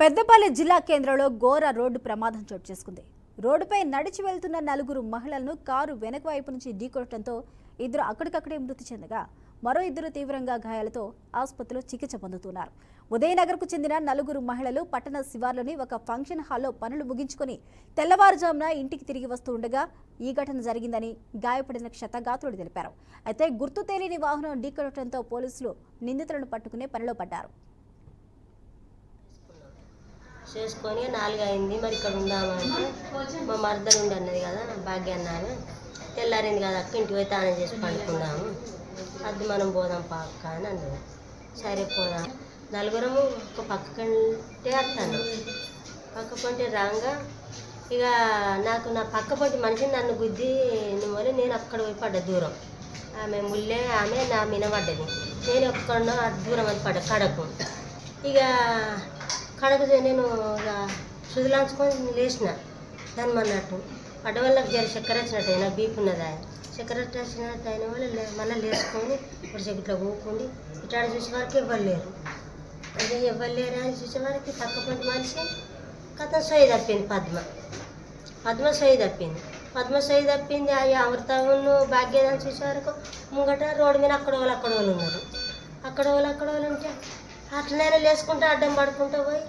పెద్దపల్లి జిల్లా కేంద్రంలో ఘోర రోడ్డు ప్రమాదం చోటు చేసుకుంది. రోడ్డుపై నడిచి వెళ్తున్న నలుగురు మహిళలను కారు వెనక వైపు నుంచి ఢీకొట్టడంతో ఇద్దరు అక్కడికక్కడే మృతి చెందగా మరో ఇద్దరు తీవ్రంగా గాయాలతో ఆసుపత్రిలో చికిత్స పొందుతున్నారు. ఉదయనగర్కు చెందిన నలుగురు మహిళలు పట్టణ శివార్లోని ఒక ఫంక్షన్ హాల్లో పనులు ముగించుకొని తెల్లవారుజామున ఇంటికి తిరిగి వస్తూ ఉండగా ఈ ఘటన జరిగిందని గాయపడిన క్షతగాత్రుడు తెలిపారు. అయితే గుర్తు తెలియని వాహనం ఢీకొట్టడంతో పోలీసులు నిందితులను పట్టుకునే పనిలో పడ్డారు. చేసుకొని నాలుగు అయింది మరి ఇక్కడ ఉందామంటే మా మరదలు ఉండి అన్నది కదా భాగ్య అన్నాను తెల్లారింది కదా అక్క ఇంటికి పోయి తానం చేసి పండుకుందాము. అది మనం పోదాం పక్క అని అన్నది. సరే పోదాం. నలుగురము ఒక పక్కకంటే వస్తాను. పక్క పంటే రాగా. ఇక నాకు నా పక్క పంటి మనిషి నన్ను గుద్ది వల్ల నేను అక్కడ పోయి పడ్డ దూరం. ఆమె ముల్లే ఆమె నా మీద పడ్డది. నేను ఒక్కడో దూరం అది పడ్డ కడకు ఇక కడకు నేను ఇక సుదిలాంచుకొని లేచిన. దాన్ని అన్నట్టు పడ్డ వల్ల నాకు జర చక్కెర వచ్చినట్టు అయినా బీపీ ఉన్నదా చక్కెర వచ్చినట్టు అయిన వాళ్ళు మళ్ళీ లేచుకొని ఇప్పుడు ఇట్లా ఊకుండి ఇట్లా చూసే వరకు ఇవ్వలేరు అదే ఇవ్వలేరు అని చూసే వరకు పక్క మనిషి కథ సొయ్యి తప్పింది పద్మ. పద్మ సొయ్యి తప్పింది. పద్మ సొయ్యి తప్పింది ఆ అమృతమును భాగ్యదాన్ని చూసే వరకు ముంగట రోడ్డు మీద అక్కడ వాళ్ళు అక్కడ వాళ్ళు ఉన్నారు. అక్కడ వాళ్ళు అక్కడ వాళ్ళు ఉంటే అట్లనే లేసుకుంటూ అడ్డం పడుకుంటూ పోయి